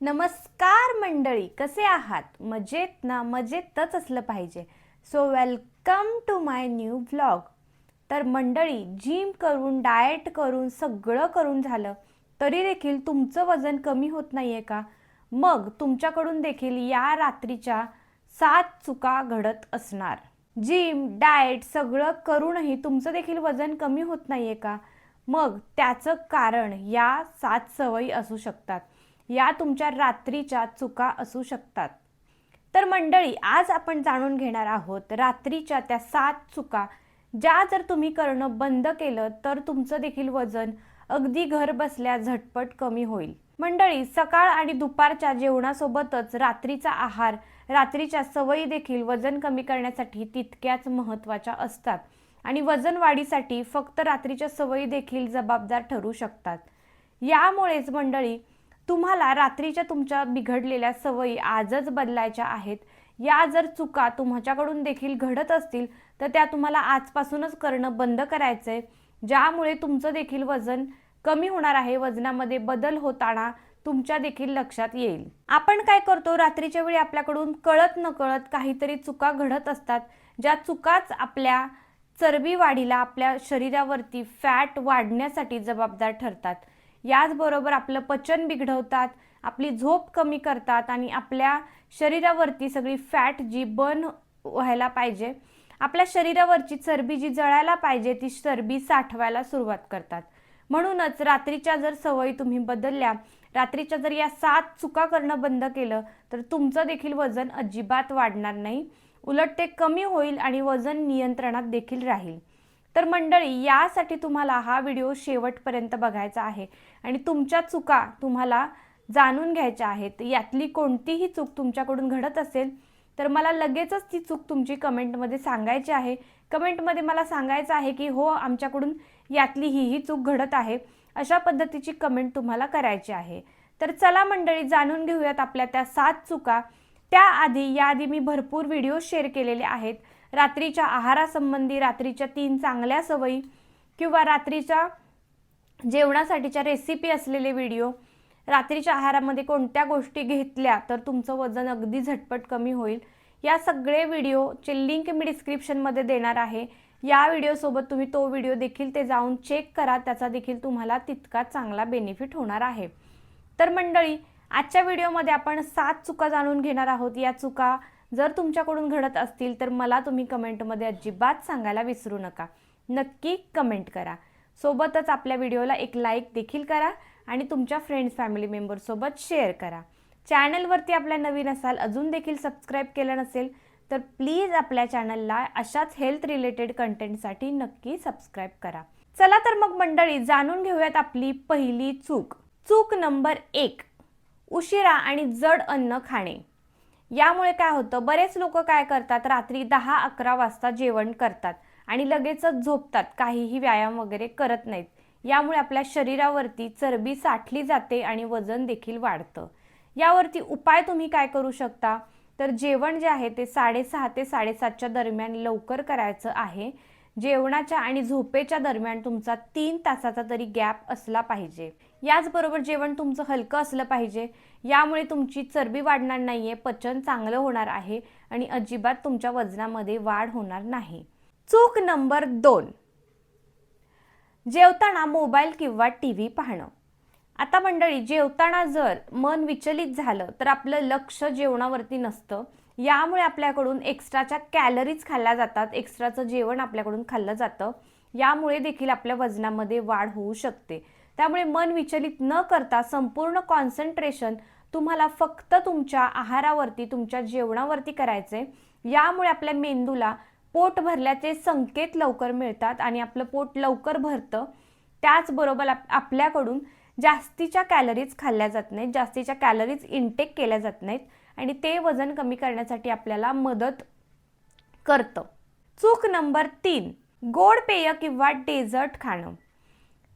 नमस्कार मंडळी कसे आहात? मजेत ना? मजेतच असलं पाहिजे. So welcome to my new vlog तर मंडळी जिम करून डाएट करून सगळं करून झालं तरी देखील तुमचं वजन कमी होत नाही आहे का? मग तुमच्याकडून देखील या रात्रीच्या सात चुका घडत असणार. जिम डाएट सगळं करूनही तुमचं देखील वजन कमी होत नाही आहे का? मग त्याचं कारण या सात सवयी असू शकतात. या तुमच्या रात्रीच्या चुका असू शकतात. तर मंडळी आज आपण जाणून घेणार आहोत रात्रीच्या त्या सात चुका ज्या जर तुम्ही करणं बंद केलं तर तुमचं देखील वजन अगदी घर बसल्या झटपट कमी होईल. मंडळी सकाळ आणि दुपारच्या जेवणासोबतच रात्रीचा आहार रात्रीच्या सवयी देखील वजन कमी करण्यासाठी तितक्याच महत्त्वाच्या असतात. आणि वजन वाढीसाठी फक्त रात्रीच्या सवयी देखील जबाबदार ठरू शकतात. यामुळेच मंडळी तुम्हाला रात्रीच्या तुमच्या बिघडलेल्या सवयी आजच बदलायच्या आहेत. या जर चुका तुमच्याकडून देखील घडत असतील तर त्या तुम्हाला आजपासूनच करणं बंद करायचं आहे ज्यामुळे तुमचं देखील वजन कमी होणार आहे. वजनामध्ये बदल होताना तुमच्या देखील लक्षात येईल. आपण काय करतो? रात्रीच्या वेळी आपल्याकडून कळत न कळत काहीतरी चुका घडत असतात. ज्या चुकाच आपल्या चरबी वाढीला आपल्या शरीरावरती फॅट वाढण्यासाठी जबाबदार ठरतात. याचबरोबर आपलं पचन बिघडवतात आपली झोप कमी करतात आणि आपल्या शरीरावरती सगळी फॅट जी बर्न व्हायला पाहिजे आपल्या शरीरावरची चरबी जी जळायला पाहिजे ती चरबी साठवायला सुरुवात करतात. म्हणूनच रात्रीच्या जर सवयी तुम्ही बदलल्या रात्रीच्या जर या सात चुका करणं बंद केलं तर तुमचं देखील वजन अजिबात वाढणार नाही. उलट ते कमी होईल आणि वजन नियंत्रणात देखील राहील. तर मंडळी यासाठी तुम्हाला हा व्हिडिओ शेवटपर्यंत बघायचा आहे आणि तुमच्या चुका तुम्हाला जाणून घ्यायच्या आहेत. यातली कोणतीही चूक तुमच्याकडून घडत असेल तर मला लगेचच ती चूक तुमची कमेंटमध्ये सांगायची आहे. कमेंटमध्ये मला सांगायचं आहे की हो आमच्याकडून यातली ही ही चूक घडत आहे. अशा पद्धतीची कमेंट तुम्हाला करायची आहे. तर चला मंडळी जाणून घेऊयात आपल्या त्या सात चुका. त्याआधी याआधी मी भरपूर व्हिडिओ शेअर केलेले आहेत. रात्रीच्या आहारासंबंधी रात्रीच्या तीन चांगल्या सवयी किंवा रात्रीच्या जेवणासाठीच्या रेसिपी असलेले व्हिडिओ रात्रीच्या आहारामध्ये कोणत्या गोष्टी घेतल्या तर तुमचं वजन अगदी झटपट कमी होईल. या सगळे व्हिडिओचे लिंक मी डिस्क्रिप्शनमध्ये देणार आहे. या व्हिडिओसोबत तुम्ही तो व्हिडिओ देखील ते जाऊन चेक करा. त्याचा देखील तुम्हाला तितका चांगला बेनिफिट होणार आहे. तर मंडळी आजच्या व्हिडिओमध्ये आपण सात चुका जाणून घेणार आहोत. या चुका जर तुमच्याकडून घडत असतील तर मला तुम्ही कमेंटमध्ये अजिबात सांगायला विसरू नका. नक्की कमेंट करा. सोबतच आपल्या व्हिडिओला एक लाईक देखील करा आणि तुमच्या फ्रेंड्स फॅमिली मेंबरसोबत शेअर करा. चॅनलवरती आपल्या नवीन असाल अजून देखील सबस्क्राईब केलं नसेल तर प्लीज आपल्या चॅनलला अशाच हेल्थ रिलेटेड कंटेंटसाठी नक्की सबस्क्राईब करा. चला तर मग मंडळी जाणून घेऊयात आपली पहिली चूक. चूक नंबर एक उशिरा आणि जड अन्न खाणे. यामुळे काय होतं बरेच लोक काय करतात रात्री दहा अकरा वाजता जेवण करतात आणि लगेचच झोपतात काहीही व्यायाम वगैरे करत नाहीत. यामुळे आपल्या शरीरावरती चरबी साठली जाते आणि वजन देखील वाढतं. यावरती उपाय तुम्ही काय करू शकता? तर जेवण जे आहे ते साडेसहा ते साडेसातच्या दरम्यान लवकर करायचं आहे. जेवणाच्या आणि झोपेच्या दरम्यान तुमचा तीन तासाचा तरी गॅप असला पाहिजे. याचबरोबर जेवण तुमचं हलकं असलं पाहिजे. यामुळे तुमची चरबी वाढणार नाहीये पचन चांगलं होणार आहे आणि अजिबात तुमच्या वजनामध्ये वाढ होणार नाही. चूक नंबर दोन. जेवताना मोबाईल किंवा टी व्ही पाहणं. आता मंडळी जेवताना जर मन विचलित झालं तर आपलं लक्ष जेवणावरती नसतं. यामुळे आपल्याकडून एक्स्ट्राच्या कॅलरीज खाल्ल्या जातात एक्स्ट्राचं जेवण आपल्याकडून खाल्लं जातं. यामुळे देखील आपल्या वजनामध्ये वाढ होऊ शकते. त्यामुळे मन विचलित न करता संपूर्ण कॉन्सन्ट्रेशन तुम्हाला फक्त तुमच्या आहारावरती तुमच्या जेवणावरती करायचे यामुळे आपल्या मेंदूला पोट भरल्याचे संकेत लवकर मिळतात आणि आपलं पोट लवकर भरतं. त्याचबरोबर आप आपल्याकडून जास्तीच्या कॅलरीज खाल्ल्या जात नाहीत जास्तीच्या कॅलरीज इनटेक केल्या जात नाहीत आणि ते वजन कमी करण्यासाठी आपल्याला मदत करतं. चूक नंबर तीन गोड पेय किंवा डेझर्ट खाणं.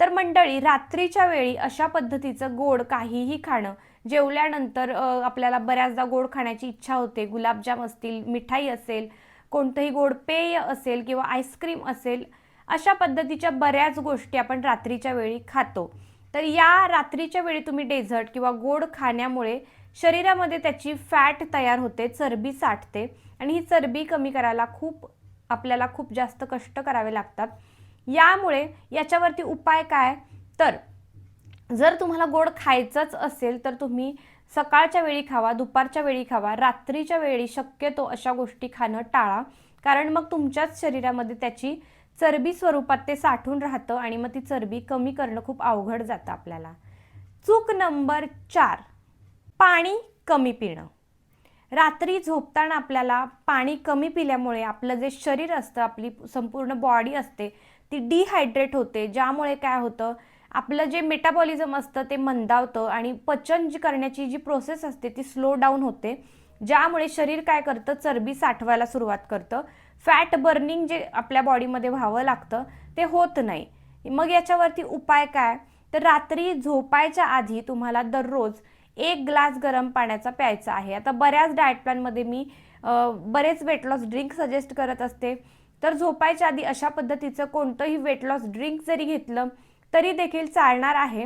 तर मंडळी रात्रीच्या वेळी अशा पद्धतीचं गोड काहीही खाणं जेवल्यानंतर आपल्याला बऱ्याचदा गोड खाण्याची इच्छा होते. गुलाबजाम असतील मिठाई असेल कोणतंही गोड पेय असेल किंवा आईस्क्रीम असेल अशा पद्धतीच्या बऱ्याच गोष्टी आपण रात्रीच्या वेळी खातो. तर या रात्रीच्या वेळी तुम्ही डेझर्ट किंवा गोड खाण्यामुळे शरीरामध्ये त्याची फॅट तयार होते चरबी साठते आणि ही चरबी कमी करायला खूप आपल्याला खूप जास्त कष्ट करावे लागतात. यामुळे याच्यावरती उपाय काय? तर जर तुम्हाला गोड खायचंच असेल तर तुम्ही सकाळच्या वेळी खावा दुपारच्या वेळी खावा रात्रीच्या वेळी शक्यतो अशा गोष्टी खाणं टाळा. कारण मग तुमच्याच शरीरामध्ये त्याची चरबी स्वरूपात ते साठून राहतं आणि मग ती चरबी कमी करणं खूप अवघड जातं आपल्याला. चूक नंबर चार पाणी कमी पिणं. रात्री झोपताना आपल्याला पाणी कमी पिल्यामुळे आपलं जे शरीर असतं आपली संपूर्ण बॉडी असते ती डिहायड्रेट होते ज्यामुळे काय होतं आपलं जे मेटाबॉलिझम असतं ते मंदावतं आणि पचन जी करण्याची जी प्रोसेस असते ती स्लो डाऊन होते. ज्यामुळे शरीर काय करतं चरबी साठवायला सुरुवात करतं. फॅट बर्निंग जे आपल्या बॉडीमध्ये व्हावं लागतं ते होत नाही. मग याच्यावरती उपाय काय? तर रात्री झोपायच्या आधी तुम्हाला दररोज एक ग्लास गरम पाण्याचा प्यायचा आहे. आता बऱ्याच डाएट प्लॅनमध्ये मी बरेच वेट लॉस ड्रिंक सजेस्ट करत असते. तर झोपायच्या आधी अशा पद्धतीचं कोणतंही वेट लॉस ड्रिंक जरी घेतलं तरी देखील चालणार आहे.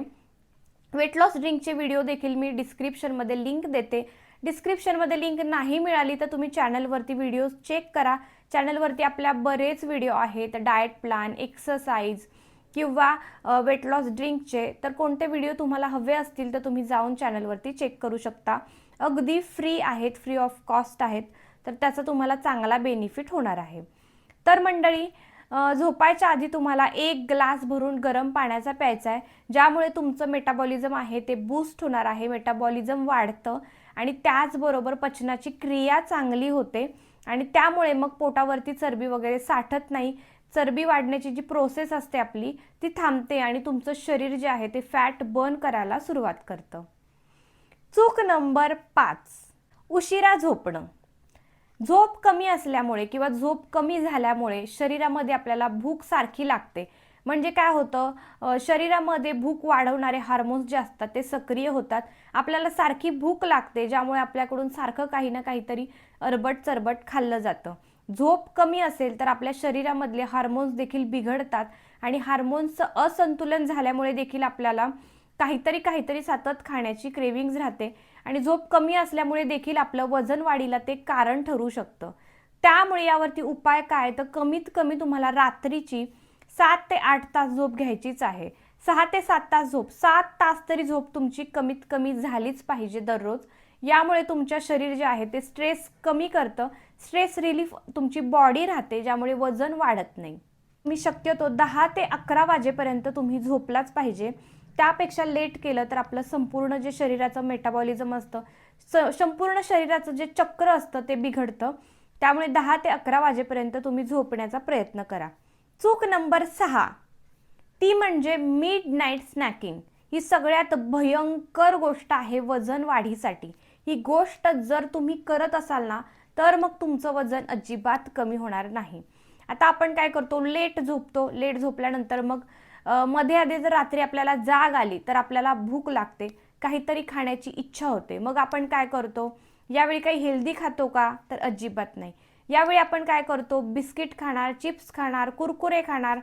वेट लॉस ड्रिंकचे व्हिडिओ देखील मी डिस्क्रिप्शनमध्ये लिंक देते. डिस्क्रिप्शनमध्ये लिंक नाही मिळाली तर तुम्ही चॅनलवरती व्हिडिओ चेक करा. चॅनलवरती आपल्या बरेच व्हिडिओ आहेत डाएट प्लॅन एक्सरसाइज किंवा वेट लॉस ड्रिंकचे तर कोणते व्हिडिओ तुम्हाला हवे असतील तर तुम्ही जाऊन चॅनलवरती चेक करू शकता. अगदी फ्री आहेत फ्री ऑफ कॉस्ट आहेत. तर त्याचा तुम्हाला चांगला बेनिफिट होणार आहे. तर मंडळी झोपायच्या आधी तुम्हाला एक ग्लास भरून गरम पाण्याचा प्यायचा आहे. ज्यामुळे तुमचं मेटाबॉलिझम आहे ते बूस्ट होणार आहे. मेटाबॉलिझम वाढतं आणि त्याचबरोबर पचनाची क्रिया चांगली होते. आणि त्यामुळे मग पोटावरती चरबी वगैरे साठत नाही. चरबी वाढण्याची जी प्रोसेस असते आपली ती थांबते आणि तुमचं शरीर जे आहे ते फॅट बर्न करायला सुरुवात करतं. चूक नंबर पाच. उशिरा झोपणं. झोप कमी असल्यामुळे किंवा झोप कमी झाल्यामुळे शरीरामध्ये आपल्याला भूक सारखी लागते. म्हणजे काय होतं? शरीरामध्ये भूक वाढवणारे हार्मोन्स जे असतात ते सक्रिय होतात. आपल्याला सारखी भूक लागते ज्यामुळे आपल्याकडून सारखं काही ना काहीतरी अरबट चरबट खाल्लं जातं. झोप कमी असेल तर आपल्या शरीरामधले हार्मोन्स देखील बिघडतात आणि हार्मोन्सचं असंतुलन झाल्यामुळे देखील आपल्याला काहीतरी काहीतरी सतत खाण्याची क्रेविंग्ज राहते. आणि झोप कमी असल्यामुळे देखील आपलं वजन वाढीला ते कारण ठरू शकतं. त्यामुळे यावरती उपाय काय? तर कमीत कमी तुम्हाला रात्रीची सात ते आठ तास झोप घ्यायचीच आहे. सहा ते सात तास झोप. सात तास तरी झोप तुमची कमीत कमी झालीच पाहिजे दररोज. यामुळे तुमच्या शरीर जे आहे ते स्ट्रेस कमी करतं. स्ट्रेस रिलीफ तुमची बॉडी राहते ज्यामुळे वजन वाढत नाही. मी शक्यतो दहा ते अकरा वाजेपर्यंत तुम्ही झोपलाच पाहिजे. त्यापेक्षा लेट केलं तर आपलं संपूर्ण जे शरीराचं मेटाबॉलिझम असतं स संपूर्ण शरीराचं जे चक्र असतं ते बिघडतं. त्यामुळे दहा ते अकरा वाजेपर्यंत तुम्ही झोपण्याचा प्रयत्न करा. चूक नंबर सहा. ती म्हणजे मिड नाईट स्नॅकिंग ही सगळ्यात भयंकर गोष्ट आहे वजन वाढीसाठी. ही गोष्ट जर तुम्ही करत असाल ना तर मग तुमचं वजन अजिबात कमी होणार नाही. आता आपण काय करतो लेट झोपतो. लेट झोपल्यानंतर मग मध्ये आधी जर रात्री आपल्याला जाग आली तर आपल्याला भूक लागते काहीतरी खाण्याची इच्छा होते. मग आपण काय करतो? यावेळी काही हेल्दी खातो का? तर अजिबात नाही. यावेळी आपण काय करतो? बिस्किट खाणार चिप्स खाणार कुरकुरे खाणार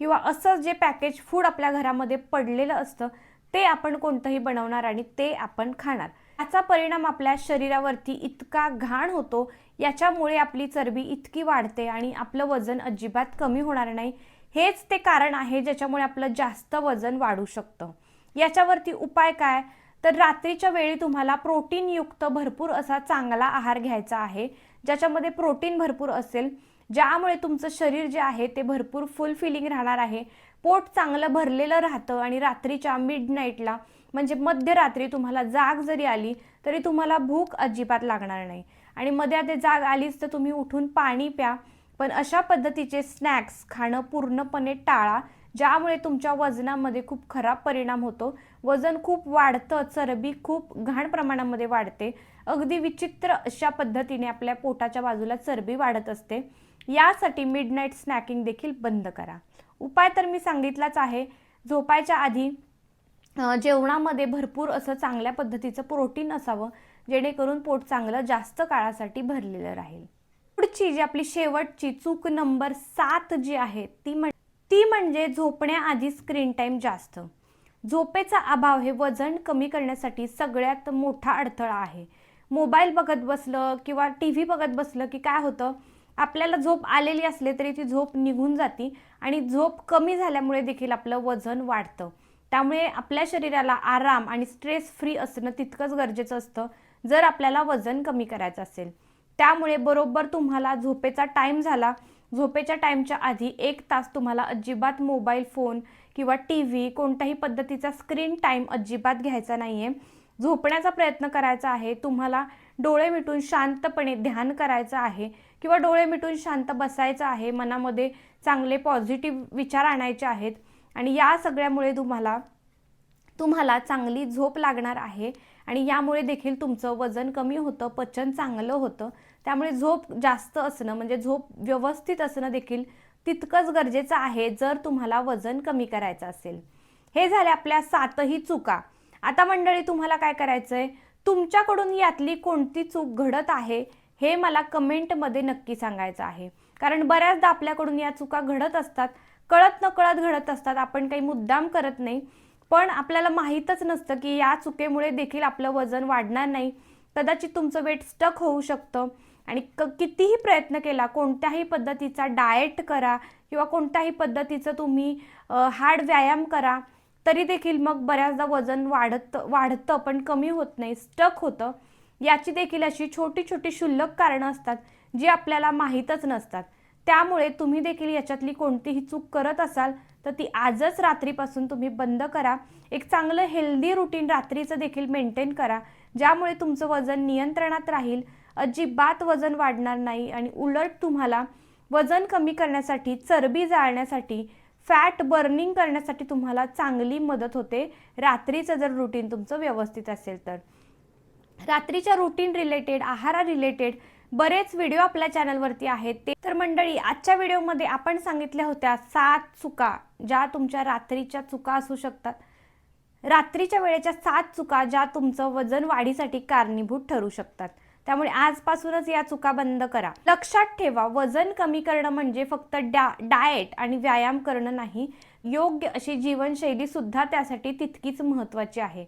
किंवा असं जे पॅकेज फूड आपल्या घरामध्ये पडलेलं असतं ते आपण कोणतंही बनवणार आणि ते आपण खाणार. याचा परिणाम आपल्या शरीरावरती इतका घाण होतो याच्यामुळे आपली चरबी इतकी वाढते आणि आपलं वजन अजिबात कमी होणार नाही. हेच ते कारण आहे ज्याच्यामुळे आपलं जास्त वजन वाढू शकतं. याच्यावरती उपाय काय? तर रात्रीच्या वेळी तुम्हाला प्रोटीनयुक्त भरपूर असा चांगला आहार घ्यायचा आहे ज्याच्यामध्ये प्रोटीन भरपूर असेल ज्यामुळे तुमचं शरीर जे आहे ते भरपूर फुल फिलिंग राहणार आहे. पोट चांगलं भरलेलं राहतं आणि रात्रीच्या मिड नाईटला म्हणजे मध्यरात्री तुम्हाला जाग जरी आली तरी तुम्हाला भूक अजिबात लागणार नाही. आणि मध्ये आधी जाग आलीच तर तुम्ही उठून पाणी प्या पण अशा पद्धतीचे स्नॅक्स खाणं पूर्णपणे टाळा ज्यामुळे तुमच्या वजनामध्ये खूप खराब परिणाम होतो. वजन खूप वाढतं चरबी खूप घाण प्रमाणामध्ये वाढते. अगदी विचित्र अशा पद्धतीने आपल्या पोटाच्या बाजूला चरबी वाढत असते. यासाठी मिडनाईट स्नॅकिंग देखील बंद करा. उपाय तर मी सांगितलाच आहे. झोपायच्या आधी जेवणामध्ये भरपूर असं चांगल्या पद्धतीचं प्रोटीन असावं जेणेकरून पोट चांगलं जास्त काळासाठी भरलेलं राहील. पुढची जी आपली शेवटची चूक नंबर सात जी आहे ती म्हण ती म्हणजे झोपण्याआधी स्क्रीन टाईम जास्त. झोपेचा अभाव हे वजन कमी करण्यासाठी सगळ्यात मोठा अडथळा आहे. मोबाईल बघत बसलं किंवा टी व्ही बघत बसलं की काय होतं? आपल्याला झोप आलेली असले तरी ती झोप निघून जाती आणि झोप कमी झाल्यामुळे देखील आपलं वजन वाढतं. त्यामुळे आपल्या शरीराला आराम आणि स्ट्रेस फ्री असणं तितकंच गरजेचं असतं जर आपल्याला वजन कमी करायचं असेल. त्यामुळे बरोबर तुम्हाला झोपेचा टाईम झाला. झोपेच्या टाईमच्या आधी एक तास तुम्हाला अजिबात मोबाईल फोन किंवा टी व्ही कोणत्याही पद्धतीचा स्क्रीन टाईम अजिबात घ्यायचा नाही आहे झोपण्याचा प्रयत्न करायचा आहे. तुम्हाला डोळे मिटून शांतपणे ध्यान करायचं आहे किंवा डोळे मिटून शांत बसायचं आहे. मनामध्ये चांगले पॉझिटिव्ह विचार आणायचे आहेत. आणि या सगळ्यामुळे तुम्हाला तुम्हाला चांगली झोप लागणार आहे. आणि यामुळे देखील तुमचं वजन कमी होतं पचन चांगलं होतं. त्यामुळे झोप जास्त असणं म्हणजे झोप व्यवस्थित असणं देखील तितकंच गरजेचं आहे जर तुम्हाला वजन कमी करायचं असेल. हे झाले आपल्या सातही चुका. आता मंडळी तुम्हाला काय करायचं आहे तुमच्याकडून यातली कोणती चूक घडत आहे हे मला कमेंटमध्ये नक्की सांगायचं आहे. कारण बऱ्याचदा आपल्याकडून या चुका घडत असतात कळत नकळत घडत असतात आपण काही मुद्दाम करत नाही. पण आपल्याला माहीतच नसतं की या चुकीमुळे देखील आपलं वजन वाढणार नाही. कदाचित तुमचं वेट स्टक होऊ शकतं. आणि क कितीही प्रयत्न केला कोणत्याही पद्धतीचा डाएट करा किंवा कोणत्याही पद्धतीचं तुम्ही हार्ड व्यायाम करा तरी देखील मग बऱ्याचदा वजन वाढत वाढतं पण कमी होत नाही स्टक होतं. याची देखील अशी छोटी छोटी क्षुल्लक कारणं असतात जी आपल्याला माहीतच नसतात. त्यामुळे तुम्ही देखील याच्यातली कोणतीही चूक करत असाल तर ती आजच रात्रीपासून तुम्ही बंद करा. एक चांगलं हेल्दी रुटीन रात्रीचं देखील मेंटेन करा ज्यामुळे तुमचं वजन नियंत्रणात राहील. अजिबात वजन वाढणार नाही आणि उलट तुम्हाला वजन कमी करण्यासाठी चरबी जाळण्यासाठी फॅट बर्निंग करण्यासाठी तुम्हाला चांगली मदत होते. रात्रीचं जर रुटीन तुमचं व्यवस्थित असेल तर. रात्रीच्या रुटीन रिलेटेड आहारा रिलेटेड बरेच व्हिडिओ आपल्या चॅनलवरती आहेत. ते तर मंडळी आजच्या व्हिडिओमध्ये आपण सांगितल्या होत्या सात चुका ज्या तुमच्या रात्रीच्या चुका असू शकतात. रात्रीच्या वेळेच्या सात चुका ज्या तुमचं वजन वाढीसाठी कारणीभूत ठरू शकतात. त्यामुळे आजपासूनच या चुका बंद करा. लक्षात ठेवा वजन कमी करणं म्हणजे फक्त डा डाएट आणि व्यायाम करणं नाही. योग्य अशी जीवनशैली सुद्धा त्यासाठी तितकीच महत्त्वाची आहे.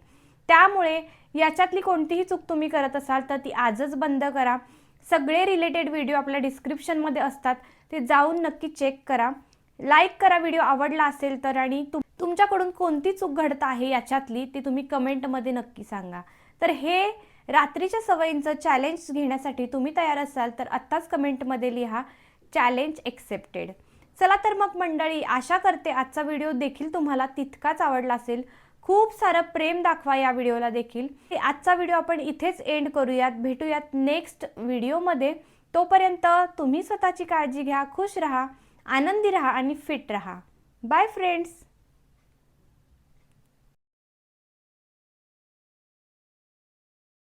त्यामुळे याच्यातली कोणतीही चूक तुम्ही करत असाल तर ती आजच बंद करा. सगळे रिलेटेड व्हिडिओ आपल्या डिस्क्रिप्शनमध्ये असतात. ते जाऊन नक्की चेक करा. लाईक करा व्हिडिओ आवडला असेल तर आणि तुम तुमच्याकडून कोणती चूक घडत आहे याच्यातली ती तुम्ही कमेंटमध्ये नक्की सांगा. तर हे रात्रीच्या सवयींचं चॅलेंज घेण्यासाठी तुम्ही तयार असाल तर आत्ताच कमेंटमध्ये लिहा चॅलेंज एक्सेप्टेड चला तर मग मंडळी आशा करते आजचा व्हिडिओ देखील तुम्हाला तितकाच आवडला असेल. खूप सारं प्रेम दाखवा या व्हिडिओला देखील. आजचा व्हिडिओ आपण इथेच एंड करूयात. भेटूयात नेक्स्ट व्हिडिओमध्ये. तोपर्यंत तुम्ही स्वतःची काळजी घ्या खुश राहा आनंदी राहा आणि फिट राहा. Bye friends